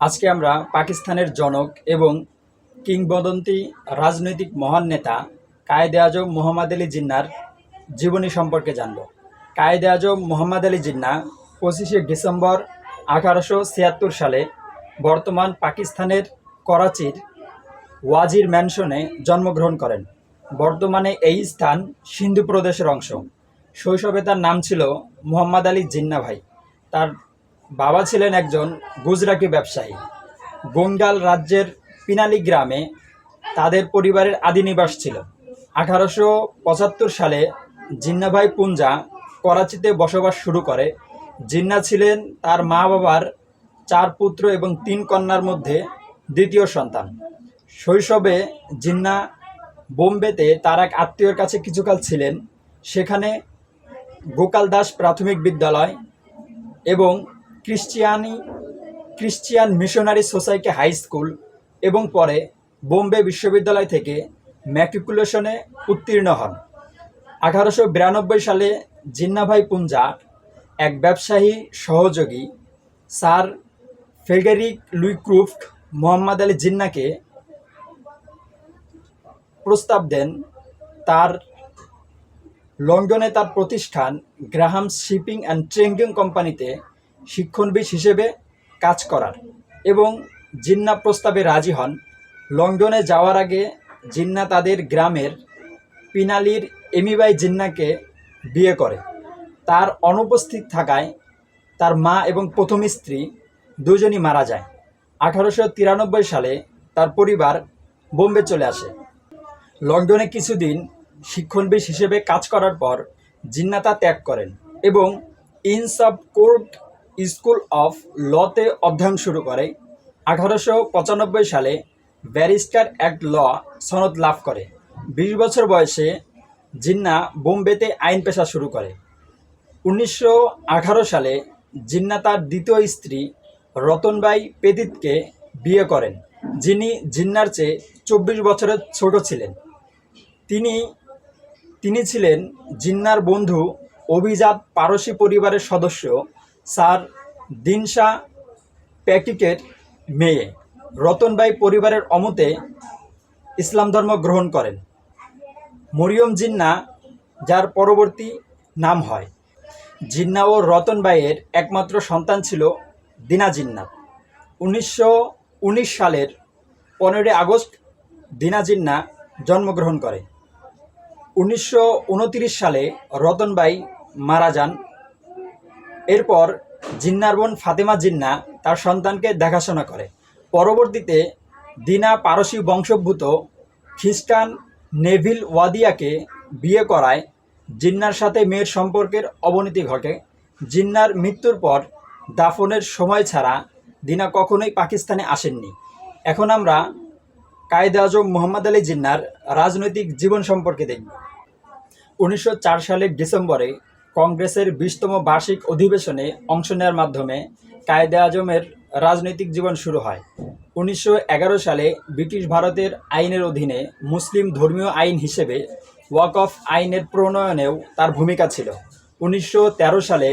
আজকে আমরা পাকিস্তানের জনক এবং কিংবদন্তি রাজনৈতিক মহান নেতা কায়েদে আজম মোহাম্মদ আলী জিন্নার জীবনী সম্পর্কে জানব। কায়েদে আজম মোহাম্মদ আলী জিন্না পঁচিশে ডিসেম্বর আঠারোশো ছিয়াত্তর সালে বর্তমান পাকিস্তানের করাচির ওয়াজির ম্যানশনে জন্মগ্রহণ করেন। বর্তমানে এই স্থান সিন্ধু প্রদেশের অংশ। শৈশবে তার নাম ছিল মোহাম্মদ আলী জিন্না ভাই। তার বাবা ছিলেন একজন গুজরাটি ব্যবসায়ী। গঙ্গাল রাজ্যের পিনালি গ্রামে তাদের পরিবারের আদি নিবাস ছিল। আঠারোশো পঁচাত্তর সালে জিন্নাভাই পুঞ্জা করাচিতে বসবাস শুরু করে। জিন্না ছিলেন তার মা বাবার চার পুত্র এবং তিন কন্যার মধ্যে দ্বিতীয় সন্তান। শৈশবে জিন্না বোম্বেতে তার এক আত্মীয়র কাছে কিছুকাল ছিলেন। সেখানে গোপাল দাস প্রাথমিক বিদ্যালয় এবং ক্রিশ্চিয়ানি, Christian missionary society high school এবং পরে বোম্বে বিশ্ববিদ্যালয় থেকে ম্যাট্রিকুলেশনে উত্তীর্ণ হন। আঠারোশো বিরানব্বই সালে জিন্নাভাই পুঞ্জা এক ব্যবসায়ী সহযোগী sir Frederick Leigh Croft Mohammad Ali জিন্নাকে প্রস্তাব দেন, তার লন্ডনে তার প্রতিষ্ঠান গ্রাহাম শিপিং অ্যান্ড ট্রেডিং কোম্পানিতে শিক্ষণবিদ হিসেবে কাজ করার এবং জিন্না প্রস্তাবে রাজি হন। লন্ডনে যাওয়ার আগে জিন্না তাদের গ্রামের পিনালির এমিবাই জিন্নাকে বিয়ে করে। তার অনুপস্থিত থাকায় তার মা এবং প্রথম স্ত্রী দুজনই মারা যায়। আঠারোশো তিরানব্বই সালে তার পরিবার বোম্বে চলে আসে। লন্ডনে কিছুদিন শিক্ষণবিদ হিসেবে কাজ করার পর জিন্না তা ত্যাগ করেন এবং ইনস inns of court school of লতে অধ্যয়ন শুরু করে। আঠারোশো পঁচানব্বই সালে ব্যারিস্টার অ্যাক্ট ল সনদ লাভ করে। বিশ বছর বয়সে জিন্না বোম্বেতে আইন পেশা শুরু করে। উনিশশো আঠারো সালে জিন্না তার দ্বিতীয় স্ত্রী রতনবাই পেদিতকে বিয়ে করেন, যিনি জিন্নার চেয়ে চব্বিশ বছরের ছোট ছিলেন। তিনি তিনি ছিলেন জিন্নার বন্ধু অভিজাত পারসী পরিবারের সদস্য স্যার দিনশা প্যাটিকের মেয়ে রতনবাই পরিবারের অমতে ইসলাম ধর্ম গ্রহণ করেন। মরিয়ম জিন্না, যার পরবর্তী নাম হয়। জিন্না ও রতনবাইয়ের একমাত্র সন্তান ছিল দিনা জিন্না। উনিশশো উনিশ সালের পনেরোই আগস্ট দিনা জিন্না জন্মগ্রহণ করে। উনিশশো সালে রতনবাই মারা যান। এরপর জিন্নার বোন ফাতেমা জিন্না তার সন্তানকে দেখাশোনা করে। পরবর্তীতে দিনা পারসী বংশোদ্ভূত খ্রিস্টান নেভিল ওয়াদিয়াকে বিয়ে করায় জিন্নার সাথে মেয়ের সম্পর্কের অবনতি ঘটে। জিন্নার মৃত্যুর পর দাফনের সময় ছাড়া দিনা কখনোই পাকিস্তানে আসেননি। এখন আমরা কায়েদে আজম মোহাম্মদ আলী জিন্নার রাজনৈতিক জীবন সম্পর্কে দেখব। উনিশশো চার সালের ডিসেম্বরে কংগ্রেসের বিশতম বার্ষিক অধিবেশনে অংশ নেওয়ার মাধ্যমে কায়েদে আজমের রাজনৈতিক জীবন শুরু হয়। উনিশশো এগারো সালে ব্রিটিশ ভারতের আইনের অধীনে মুসলিম ধর্মীয় আইন হিসেবে ওয়াক অফ আইনের প্রণয়নেও তার ভূমিকা ছিল। উনিশশো তেরো সালে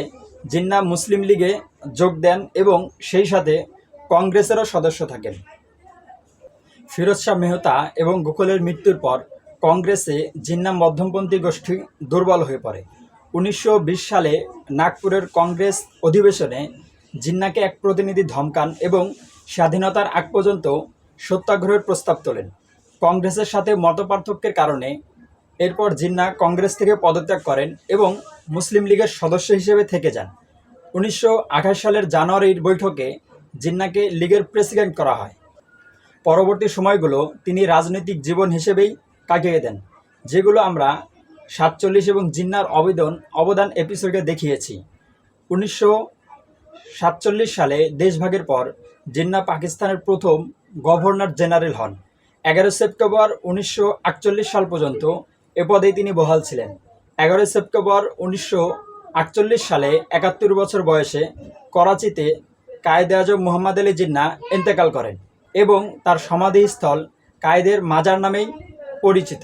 জিন্না মুসলিম লীগে যোগ দেন এবং সেই সাথে কংগ্রেসেরও সদস্য থাকেন। ফিরোজ শাহ মেহতা এবং গোখলের মৃত্যুর পর কংগ্রেসে জিন্না মধ্যমপন্থী গোষ্ঠী দুর্বল হয়ে পড়ে। উনিশশো বিশ সালে নাগপুরের কংগ্রেস অধিবেশনে জিন্নাকে এক প্রতিনিধি ধমকান এবং স্বাধীনতার আগ পর্যন্ত সত্যাগ্রহের প্রস্তাব তোলেন। কংগ্রেসের সাথে মতপার্থক্যের কারণে এরপর জিন্না কংগ্রেস থেকে পদত্যাগ করেন এবং মুসলিম লীগের সদস্য হিসেবে থেকে যান। উনিশশো আঠাশ সালের জানুয়ারির বৈঠকে জিন্নাকে লীগের প্রেসিডেন্ট করা হয়। পরবর্তী সময়গুলো তিনি রাজনৈতিক জীবন হিসেবেই কাটিয়ে দেন, যেগুলো আমরা সাতচল্লিশ এবং জিন্নার অবেদন অবদান এপিসোডে দেখিয়েছি। উনিশশো সাতচল্লিশ সালে দেশভাগের পর জিন্না পাকিস্তানের প্রথম গভর্নর জেনারেল হন। এগারো সেপ্টেম্বর উনিশশো আটচল্লিশ সাল পর্যন্ত এ পদেই তিনি বহাল ছিলেন। এগারোই সেপ্টেম্বর উনিশশো আটচল্লিশ সালে একাত্তর বছর বয়সে করাচিতে কায়েদে আজম মোহাম্মদ আলী জিন্না ইন্তেকাল করেন এবং তার সমাধিস্থল কায়েদের মাজার নামেই পরিচিত।